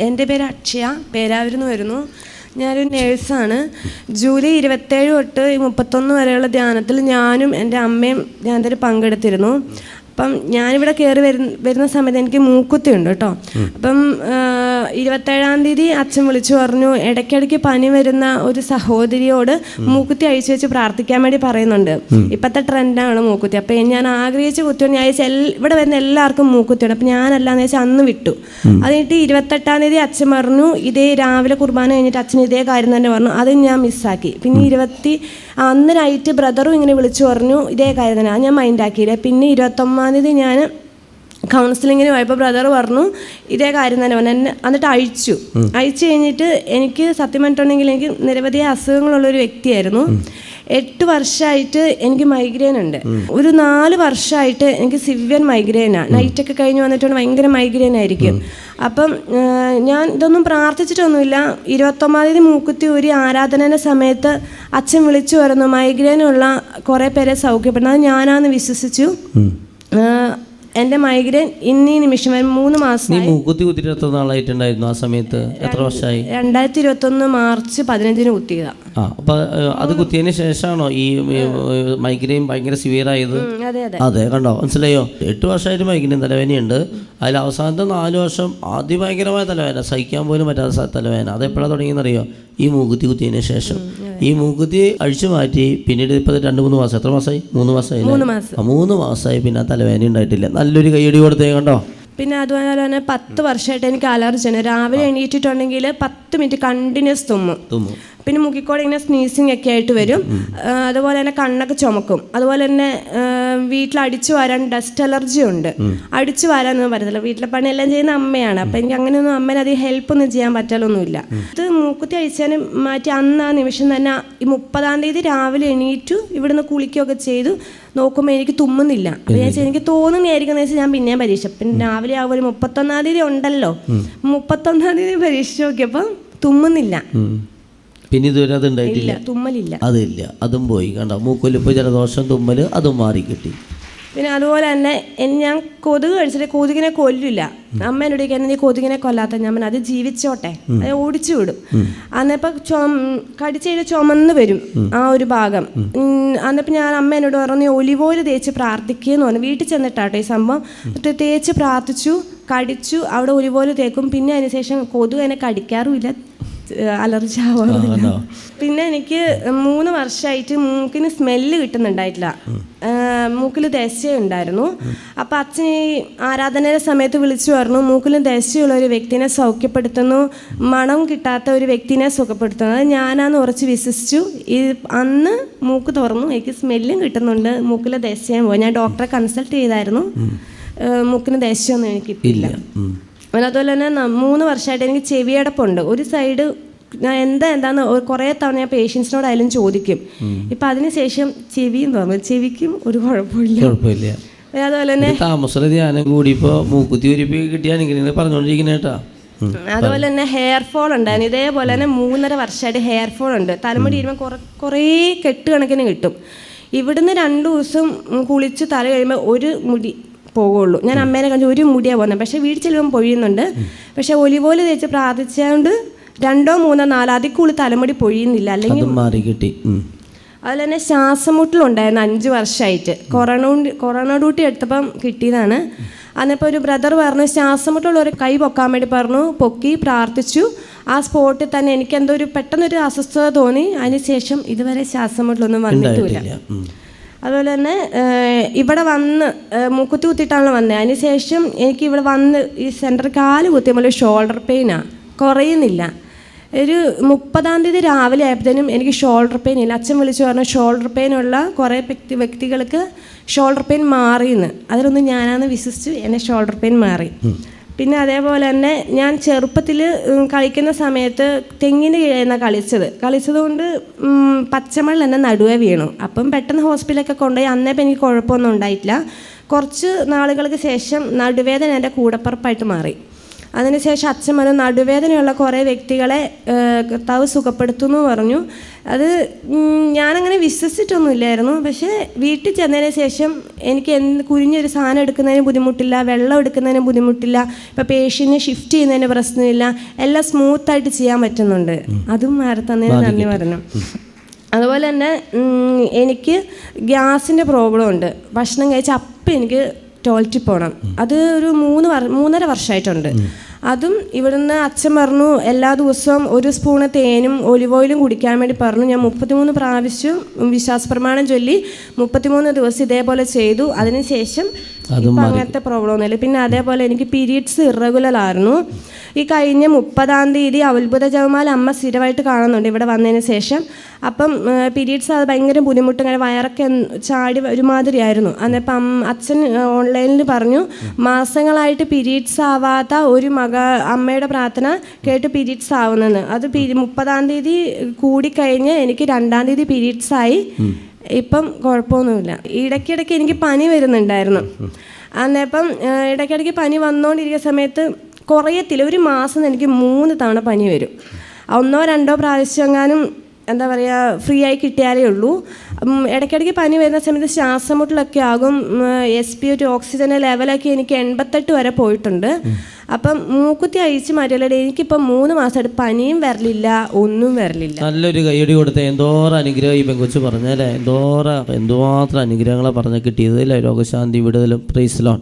എന്റെ പേര് അക്ഷയ പേരാവൂരിൽ നിന്ന് വരുന്നു. ഞാനൊരു നേഴ്സാണ്. ജൂലൈ ഇരുപത്തേഴ് തൊട്ട് മുപ്പത്തൊന്ന് വരെയുള്ള ധ്യാനത്തിൽ ഞാനും എന്റെ അമ്മയും ഞാൻ തന്നെ പങ്കെടുത്തിരുന്നു. അപ്പം ഞാനിവിടെ കയറി വരുന്ന വരുന്ന സമയത്ത് എനിക്ക് മൂക്കുത്തി ഉണ്ട് കേട്ടോ. അപ്പം ഇരുപത്തേഴാം തീയതി അച്ഛൻ വിളിച്ചു പറഞ്ഞു ഇടയ്ക്കിടയ്ക്ക് പനി വരുന്ന ഒരു സഹോദരിയോട് മൂക്കുത്തി അഴിച്ചു വെച്ച് പ്രാർത്ഥിക്കാൻ വേണ്ടി പറയുന്നുണ്ട്. ഇപ്പോഴത്തെ ട്രെൻഡാണ് മൂക്കുത്തി. അപ്പം ഞാൻ ആഗ്രഹിച്ച് കുത്തിയോണ്ട് ഞാൻ ഇവിടെ വരുന്ന എല്ലാവർക്കും മൂക്കുത്തിയാണ് അപ്പം ഞാനല്ലാന്ന് വെച്ചാൽ അന്ന് വിട്ടു. അത് കഴിഞ്ഞിട്ട് ഇരുപത്തെട്ടാം തീയതി അച്ഛൻ പറഞ്ഞു ഇതേ രാവിലെ കുർബാന കഴിഞ്ഞിട്ട് അച്ഛൻ ഇതേ കാര്യം തന്നെ പറഞ്ഞു. അത് ഞാൻ മിസ്സാക്കി. പിന്നെ ഇരുപത്തി അന്ന് നൈറ്റ് ബ്രദറും ഇങ്ങനെ വിളിച്ചു പറഞ്ഞു ഇതേ കാര്യം തന്നെ. അത് ഞാൻ മൈൻഡാക്കിയില്ല പിന്നെ ഇരുപത്തൊമ്പതാം തീയതി ഞാൻ കൗൺസിലിങ്ങിന് പോയപ്പോൾ ബ്രദർ പറഞ്ഞു ഇതേ കാര്യം തന്നെ പറഞ്ഞു. എന്നെ എന്നിട്ട് അഴിച്ചു. അഴിച്ചു കഴിഞ്ഞിട്ട് എനിക്ക് സത്യം പറഞ്ഞിട്ടുണ്ടെങ്കിൽ എനിക്ക് നിരവധി അസുഖങ്ങളുള്ള ഒരു വ്യക്തിയായിരുന്നു. എട്ട് വർഷമായിട്ട് എനിക്ക് മൈഗ്രെയിൻ ഉണ്ട്. ഒരു നാല് വർഷമായിട്ട് എനിക്ക് സിവിയർ മൈഗ്രെയിനാണ് നൈറ്റൊക്കെ കഴിഞ്ഞ് വന്നിട്ടുണ്ട് ഭയങ്കര മൈഗ്രെയിൻ ആയിരിക്കും. അപ്പം ഞാൻ ഇതൊന്നും പ്രാർത്ഥിച്ചിട്ടൊന്നുമില്ല. ഇരുപത്തൊമ്പതാം തീയതി മൂക്കുത്തി ഒരു ആരാധനയുടെ സമയത്ത് അച്ഛൻ വിളിച്ചു പറഞ്ഞു മൈഗ്രെയിനുള്ള കുറേ പേരെ സൗഖ്യപ്പെടുന്നത് ഞാനാന്ന് വിശ്വസിച്ചു. എന്റെ മൈഗ്രെയിൻ ഇന്നീ നിമിഷം വരെ മൂന്ന് മാസം നീ മൂക്കുത്തി കുത്തിട്ട് എത്ര നാളായിട്ടുണ്ടായിരുന്നു ആ സമയത്ത്? എത്ര വർഷമായി? രണ്ടായിരത്തി ഇരുപത്തൊന്ന് മാർച്ച് പതിനഞ്ചിന് കുത്തിയതാ. ആ അപ്പൊ അത് കുത്തിയതിന് ശേഷമാണോ ഈ മൈഗ്രെയിൻ ഭയങ്കര സിവിയർ ആയത്? അതെ അതെ. അതെ കണ്ടോ? മനസ്സിലായോ? എട്ട് വർഷമായിട്ട് മൈഗ്രെയിൻ തലവേദനയുണ്ട്. അതിൽ അവസാനത്തെ നാല് വർഷം അതിഭയങ്കരമായ തലവേദന. സഹിക്കാൻ പോലും പറ്റാത്ത തലവേദന. അതെപ്പോഴാണ് തുടങ്ങിയെന്നറിയോ? ഈ മൂക്കുത്തി കുത്തിയതിന് ശേഷം. ഈ മൂക്കുത്തി അഴിച്ചു മാറ്റി പിന്നീട് ഇപ്പൊ രണ്ട് മൂന്ന് മാസം എത്ര മാസമായി? മൂന്ന് മാസമായി മൂന്ന് മാസം. മൂന്ന് മാസമായി പിന്നെ തലവേദന ഉണ്ടായിട്ടില്ല. നല്ലൊരു കൈയടി കൊടുത്തേ കണ്ടോ? പിന്നെ അതുപോലെ തന്നെ പത്ത് വർഷമായിട്ട് എനിക്ക് അലർജിയാണ് രാവിലെ എണീറ്റിട്ടുണ്ടെങ്കിൽ പത്ത് മിനിറ്റ് കണ്ടിന്യൂസ് തുമ്മും. തുമ്മു. പിന്നെ മുക്കിക്കോടെ ഇങ്ങനെ സ്നീസിങ് ഒക്കെ ആയിട്ട് വരും. അതുപോലെ തന്നെ കണ്ണൊക്കെ ചുമക്കും. അതുപോലെ തന്നെ വീട്ടിൽ അടിച്ചു വരാൻ ഡസ്റ്റ് അലർജി ഉണ്ട്. അടിച്ചു വരാനൊന്നും പറ്റത്തില്ല. വീട്ടിലെ പണിയെല്ലാം ചെയ്യുന്ന അമ്മയാണ്. അപ്പം എനിക്ക് അങ്ങനെയൊന്നും അമ്മേനെ അധികം ഹെൽപ്പ് ഒന്നും ചെയ്യാൻ പറ്റാലൊന്നുമില്ല. ഇത് മൂക്കുത്തി അഴിച്ചതിന് മാറ്റി അന്ന് ആ നിമിഷം തന്നെ ഈ മുപ്പതാം തീയതി രാവിലെ എണീറ്റു ഇവിടുന്ന് കുളിക്കുകയൊക്കെ ചെയ്തു. നോക്കുമ്പോൾ എനിക്ക് തുമ്മുന്നില്ല. എനിക്ക് തോന്നുന്നതായിരിക്കും എന്ന് വെച്ചാൽ ഞാൻ പിന്നെയും പരീക്ഷ പിന്നെ രാവിലെ ആ ഒരു മുപ്പത്തൊന്നാം തീയതി ഉണ്ടല്ലോ. മുപ്പത്തൊന്നാം തീയതി പരീക്ഷ നോക്കിയപ്പോൾ തുമ്മുന്നില്ല. പിന്നെ ഇതുവരെ അത് ഉണ്ടായിട്ടില്ല. തുമ്മലില്ല. അതില്ല അതും പോയി. കണ്ടോ മൂക്കൊലിപ്പ് ജലദോഷം തുമ്മൽ അതും മാറി കിട്ടി. പിന്നെ അതുപോലെ തന്നെ എൻ- ഞാൻ കൊതുക് കഴിച്ചിട്ട് കൊതുകിനെ കൊല്ലില്ല. അമ്മ എന്നോട് എന്നെ നീ കൊതുകിനെ കൊല്ലാത്ത ഞാൻ പറഞ്ഞു, അത് ജീവിച്ചോട്ടെ. അത് ഓടിച്ചു വിടും. അന്നപ്പം കടിച്ചു കഴിഞ്ഞാൽ ചുമന്ന് വരും ആ ഒരു ഭാഗം. അന്നപ്പം ഞാൻ അമ്മ എന്നോട് പറഞ്ഞു നീ ഒലിവോൽ തേച്ച് പ്രാർത്ഥിക്കുകയെന്ന് പറഞ്ഞു. വീട്ടിൽ ചെന്നിട്ടാട്ടോ ഈ സംഭവം. എന്നിട്ട് തേച്ച് പ്രാർത്ഥിച്ചു കടിച്ചു അവിടെ ഒലിവോൽ തേക്കും. പിന്നെ അതിനുശേഷം കൊതുക് എന്നെ കടിക്കാറുമില്ല അലർജി ആവാറില്ല പിന്നെ എനിക്ക് മൂന്ന് വർഷമായിട്ട് മൂക്കിന് സ്മെല്ല് കിട്ടുന്നുണ്ടായിട്ടില്ല. മൂക്കിൽ ദശയുണ്ടായിരുന്നു. അപ്പോൾ അച്ഛൻ ഈ ആരാധനയുടെ സമയത്ത് വിളിച്ചു പറഞ്ഞു മൂക്കിൽ ദേശീയമുള്ള ഒരു വ്യക്തിനെ സൗഖ്യപ്പെടുത്തുന്നു. മണം കിട്ടാത്ത ഒരു വ്യക്തിനെ സുഖപ്പെടുത്തുന്നു അത് ഞാനാന്ന് ഉറച്ച് വിശ്വസിച്ചു. ഈ അന്ന് മൂക്ക് തുറന്നു. എനിക്ക് സ്മെല്ലും കിട്ടുന്നുണ്ട്. മൂക്കിലെ ദേശീയം പോയി. ഞാൻ ഡോക്ടറെ കൺസൾട്ട് ചെയ്തായിരുന്നു. മൂക്കിന് ദേശീയമൊന്നും എനിക്കില്ല ഉം. പിന്നെ അതുപോലെ തന്നെ മൂന്ന് വർഷമായിട്ട് എനിക്ക് ചെവിയടപ്പുണ്ട് ഒരു സൈഡ് ഞാൻ എന്താ എന്താന്ന് കുറേ തവണ ഞാൻ പേഷ്യൻസിനോടായാലും ചോദിക്കും. ഇപ്പം അതിനുശേഷം ചെവിയും തോന്നും ചെവിക്കും ഒരു കുഴപ്പമില്ല. അതുപോലെ തന്നെ ഇത് താമസമുള്ള ധ്യാനം കൂടി ഇപ്പോൾ മൂക്കുത്തി ഇങ്ങനെ. അതുപോലെ തന്നെ ഹെയർ ഫോൾ ഉണ്ടായിരുന്നു. ഇതേപോലെ തന്നെ മൂന്നര വർഷമായിട്ട് ഹെയർ ഫോൾ ഉണ്ട്. തലമുടി ഇരുമ്പോൾ കുറേ കുറേ കെട്ട് കണക്കിന് കിട്ടും. ഇവിടുന്ന് രണ്ട് ദിവസം കുളിച്ച് തല കഴിയുമ്പോൾ ഒരു മുടി പോകുള്ളൂ ഞാൻ അമ്മേനെ കണ്ടു ഒരു മുടിയാണ് പോകുന്നത് പക്ഷേ വീട്ടിൽ ചെല്ലുമ്പോൾ പൊഴിയുന്നുണ്ട്. പക്ഷേ ഒലിവോൽ തേച്ച് പ്രാർത്ഥിച്ചുകൊണ്ട് രണ്ടോ മൂന്നോ നാലോ അതിൽ കൂടുതൽ തലമുടി പൊഴിയുന്നില്ല. അല്ലെങ്കിൽ മാറി കിട്ടി. അതുപോലെ തന്നെ ശ്വാസമുട്ടിലുണ്ടായിരുന്നു അഞ്ച് വർഷമായിട്ട്. കൊറോണ കൊറോണ ഡ്യൂട്ടി എടുത്തപ്പം കിട്ടിയതാണ്. അന്നിപ്പോൾ ഒരു ബ്രദർ പറഞ്ഞു ശ്വാസമുട്ടുള്ള ഒരു കൈ പൊക്കാൻ വേണ്ടി പറഞ്ഞു പൊക്കി പ്രാർത്ഥിച്ചു. ആ സ്പോട്ടിൽ തന്നെ എനിക്ക് എന്തോ ഒരു പെട്ടെന്നൊരു അസ്വസ്ഥത തോന്നി. അതിനുശേഷം ഇതുവരെ ശ്വാസമുട്ടിലൊന്നും വന്നിട്ടില്ല. അതുപോലെ തന്നെ ഇവിടെ വന്ന് മുക്കുത്തി മൂക്കുത്തി കുത്തിയിട്ടാണ് വന്നത് അതിനുശേഷം എനിക്ക് ഇവിടെ വന്ന് ഈ സെന്റർ കാൽ കുത്തിയപ്പോൾ ഷോൾഡർ പെയിനാണ് കുറയുന്നില്ല. ഒരു മുപ്പതാം തീയതി രാവിലെ ആയപ്പോഴത്തേനും എനിക്ക് ഷോൾഡർ പെയിൻ ഇല്ല. അച്ഛൻ വിളിച്ചു പറഞ്ഞു ഷോൾഡർ പെയിൻ ഉള്ള കുറേ വ്യക്തി വ്യക്തികൾക്ക് ഷോൾഡർ പെയിൻ മാറിയെന്ന്. അതിലൊന്നും ഞാനാന്ന് വിശ്വസിച്ച് എന്റെ ഷോൾഡർ പെയിൻ മാറി. പിന്നെ അതേപോലെ തന്നെ ഞാൻ ചെറുപ്പത്തിൽ കളിക്കുന്ന സമയത്ത് തെങ്ങിന് കീഴേന്നാണ് കളിച്ചത്. കളിച്ചത് കൊണ്ട് ഉം, പച്ചമണ്ണിൽ തന്നെ നടുവേ വീണു. അപ്പം പെട്ടെന്ന് ഹോസ്പിറ്റലൊക്കെ കൊണ്ടുപോയി. അന്നേപ്പം എനിക്ക് കുഴപ്പമൊന്നും ഉണ്ടായിട്ടില്ല. കുറച്ച് നാളുകൾക്ക് ശേഷം നടുവേദന എന്റെ കൂടപ്പുറപ്പായിട്ട് മാറി. അതിനുശേഷം അച്ഛൻ പറഞ്ഞു നടുവേദനയുള്ള കുറേ വ്യക്തികളെ കർത്താവ് സുഖപ്പെടുത്തുന്നു പറഞ്ഞു. അത് ഞാനങ്ങനെ വിശ്വസിച്ചിട്ടൊന്നുമില്ലായിരുന്നു. പക്ഷേ വീട്ടിൽ ചെന്നതിന് ശേഷം എനിക്ക് എന്ത് കുരിഞ്ഞൊരു സാധനം എടുക്കുന്നതിന് ബുദ്ധിമുട്ടില്ല വെള്ളം എടുക്കുന്നതിന് ബുദ്ധിമുട്ടില്ല ഇപ്പോൾ പേഷ്യന്റിനെ ഷിഫ്റ്റ് ചെയ്യുന്നതിന് പ്രശ്നമില്ല എല്ലാം സ്മൂത്തായിട്ട് ചെയ്യാൻ പറ്റുന്നുണ്ട്. അതും മാരത്തന്നതിന് നന്ദി പറഞ്ഞു. അതുപോലെ തന്നെ എനിക്ക് ഗ്യാസിന്റെ പ്രോബ്ലം ഉണ്ട്. ഭക്ഷണം കഴിച്ച അപ്പം എനിക്ക് ടോയ്ലറ്റിൽ പോകണം അത് ഒരു മൂന്ന് മൂന്നര വർഷമായിട്ടുണ്ട്. അതും ഇവിടുന്ന് അച്ഛൻ പറഞ്ഞു എല്ലാ ദിവസവും ഒരു സ്പൂണ് തേനും ഒലിവ് ഓയിലും കുടിക്കാൻ വേണ്ടി പറഞ്ഞു. ഞാൻ മുപ്പത്തിമൂന്ന് പ്രാവശ്യം വിശ്വാസപ്രമാണം ചൊല്ലി മുപ്പത്തിമൂന്ന് ദിവസം ഇതേപോലെ ചെയ്തു. അതിനുശേഷം അങ്ങനത്തെ പ്രോബ്ലം ഒന്നുമില്ല. പിന്നെ അതേപോലെ എനിക്ക് പീരീഡ്സ് ഇറഗുലർ ആയിരുന്നു. ഈ കഴിഞ്ഞ മുപ്പതാം തീയതി അത്ഭുത ജവമാൽ അമ്മ സ്ഥിരമായിട്ട് കാണുന്നുണ്ട് ഇവിടെ വന്നതിന് ശേഷം. അപ്പം പീരീഡ്സ് അത് ഭയങ്കര ബുദ്ധിമുട്ട് അങ്ങനെ വയറൊക്കെ ചാടി ഒരുമാതിരിയായിരുന്നു. അന്നപ്പം അമ്മ അച്ഛൻ ഓൺലൈനിൽ പറഞ്ഞു മാസങ്ങളായിട്ട് പീരീഡ്സ് ആവാത്ത ഒരു മക അമ്മയുടെ പ്രാർത്ഥന കേട്ട് പീരീഡ്സ് ആവുന്നെന്ന്. അത് മുപ്പതാം തീയതി കൂടിക്കഴിഞ്ഞ് എനിക്ക് രണ്ടാം തീയതി പീരീഡ്സ് ആയി. ഇപ്പം കുഴപ്പമൊന്നുമില്ല. ഇടയ്ക്കിടയ്ക്ക് എനിക്ക് പനി വരുന്നുണ്ടായിരുന്നു. അന്നേപ്പം ഇടയ്ക്കിടയ്ക്ക് പനി വന്നുകൊണ്ടിരിക്കുന്ന സമയത്ത് കുറയത്തില്ല. ഒരു മാസം എനിക്ക് മൂന്ന് തവണ പനി വരും. ഒന്നോ രണ്ടോ പ്രാവശ്യം എങ്ങാനും എന്താ പറയുക ഫ്രീ ആയി കിട്ടിയാലേ ഉള്ളൂ. ഇടയ്ക്കിടയ്ക്ക് പനി വരുന്ന സമയത്ത് ശ്വാസമുട്ടിലൊക്കെ ആകും. എസ് പി ഒരു ഓക്സിജന്റെ ലെവലൊക്കെ എനിക്ക് എൺപത്തെട്ട് വരെ പോയിട്ടുണ്ട്. അപ്പം മൂക്കുത്തി അഴിച്ച് മാറ്റിയല്ലേ എനിക്കിപ്പം മൂന്ന് മാസമായിട്ട് പനിയും വരലില്ല ഒന്നും വരലില്ല. നല്ലൊരു കൈയടി കൊടുത്ത. എന്തോരം അനുഗ്രഹം ഈ പെങ്കൊച്ചു പറഞ്ഞല്ലേ എന്തോരം എന്തുമാത്രം അനുഗ്രഹങ്ങളെ പറഞ്ഞ് കിട്ടിയത് അല്ലേ? രോഗശാന്തി വിടുതലും പ്രൈസ്ലോൺ